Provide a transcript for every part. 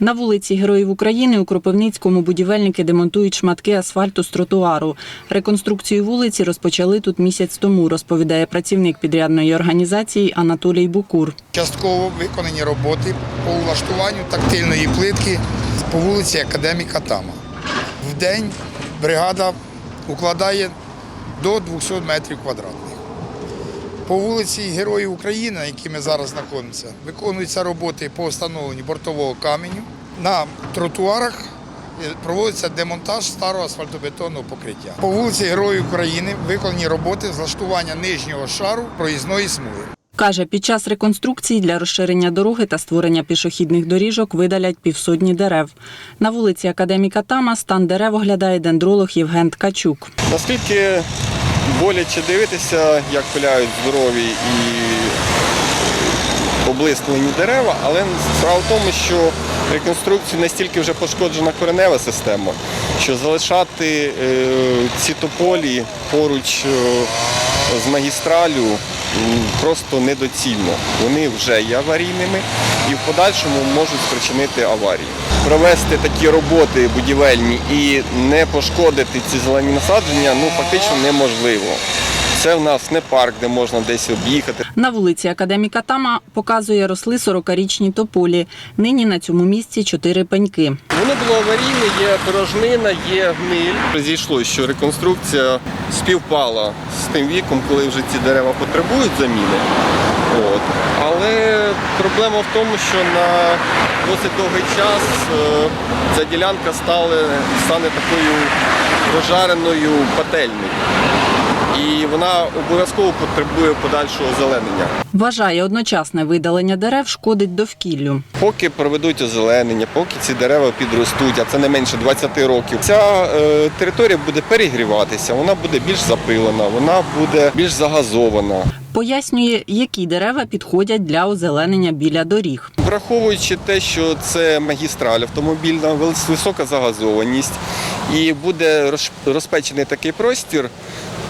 На вулиці Героїв України у Кропивницькому будівельники демонтують шматки асфальту з тротуару. Реконструкцію вулиці розпочали тут місяць тому, розповідає працівник підрядної організації Анатолій Букур. Частково виконані роботи по влаштуванню тактильної плитки по вулиці Академіка Тама. В день бригада укладає до 200 метрів квадратних. По вулиці Героїв України, на якій ми зараз знаходимося, виконуються роботи по встановленню бортового каменю. На тротуарах проводиться демонтаж старого асфальтобетонного покриття. По вулиці Героїв України виконані роботи з влаштування нижнього шару проїзної смуги. Каже, під час реконструкції для розширення дороги та створення пішохідних доріжок видалять півсотні дерев. На вулиці Академіка Тама стан дерев оглядає дендролог Євген Ткачук. Наскільки боляче дивитися, як пиляють здорові і облисклені дерева, але справа в тому, що реконструкцію настільки вже пошкоджена коренева система, що залишати е, ці тополі поруч е, з магістралю просто недоцільно. Вони вже є аварійними і в подальшому можуть спричинити аварії. Провести такі роботи будівельні і не пошкодити ці зелені насадження ну фактично неможливо. Це в нас не парк, де можна десь об'їхати. На вулиці Академіка Тама показує росли 40-річні тополі. Нині на цьому місці чотири пеньки. Воно було аварійне, є порожнина, є гниль. Зійшло, що реконструкція співпала з тим віком, коли вже ці дерева потребують заміни. От. Але проблема в тому, що на досить довгий час е, ця ділянка стала, стане такою прожареною пательнею. І вона обов'язково потребує подальшого озеленення. Вважає, одночасне видалення дерев шкодить довкіллю. Поки проведуть озеленення, поки ці дерева підростуть, а це не менше 20 років, ця е, територія буде перегріватися, вона буде більш запилена, вона буде більш загазована. Пояснює, які дерева підходять для озеленення біля доріг. Враховуючи те, що це магістраль автомобільна, висока загазованість і буде розпечений такий простір,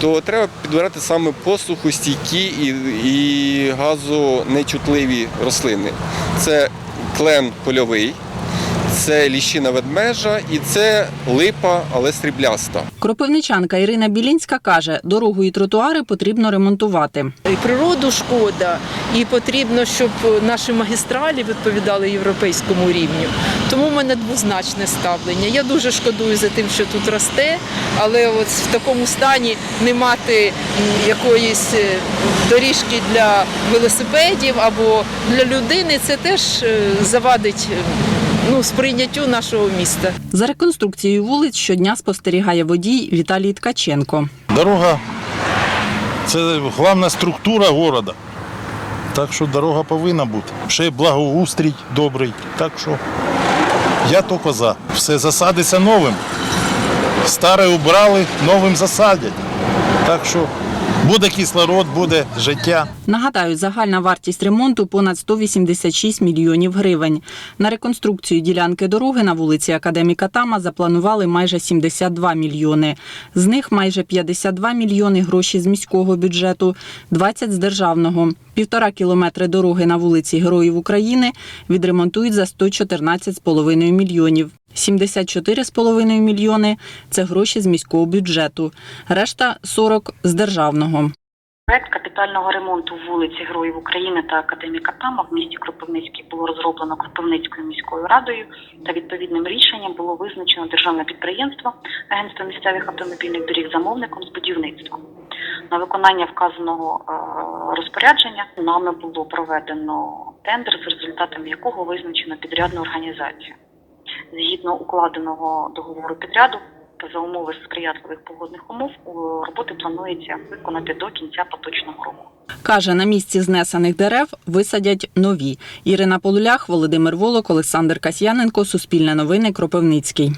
то треба підбирати саме посухостійкі і, і газонечутливі рослини. Це клен польовий, це ліщина ведмежа і це липа, але срібляста. Кропивничанка Ірина Білінська каже, дорогу і тротуари потрібно ремонтувати. і природу шкода, і потрібно, щоб наші магістралі відповідали європейському рівню. Тому в мене двозначне ставлення. Я дуже шкодую за тим, що тут росте, але от в такому стані не мати якоїсь е, доріжки для велосипедів або для людини, це теж е, завадить е, ну, сприйняттю нашого міста. За реконструкцією вулиць щодня спостерігає водій Віталій Ткаченко. Дорога це головна структура міста. Так що дорога повинна бути. Ще й благоустрій добрий. Так що я тільки за. Все засадиться новим. Старе убрали, новим засадять. Так що буде кислород, буде життя. Нагадаю, загальна вартість ремонту понад 186 мільйонів гривень. На реконструкцію ділянки дороги на вулиці Академіка Тама запланували майже 72 мільйони. З них майже 52 мільйони гроші з міського бюджету, 20 з державного. Півтора кілометри дороги на вулиці Героїв України відремонтують за 114,5 мільйонів. 74,5 мільйони – це гроші з міського бюджету. Решта – 40 з державного. Проект капітального ремонту вулиці Героїв України та Академіка Тама в місті Кропивницький було розроблено Кропивницькою міською радою та відповідним рішенням було визначено державне підприємство Агентство місцевих автомобільних доріг замовником з будівництва. На виконання вказаного е, розпорядження нами було проведено тендер, з результатами якого визначено підрядну організацію. Згідно укладеного договору підряду та за умови сприятливих погодних умов роботи планується виконати до кінця поточного року. Каже, на місці знесених дерев висадять нові. Ірина Полулях, Володимир Волок, Олександр Касьяненко, Суспільне новини, Кропивницький.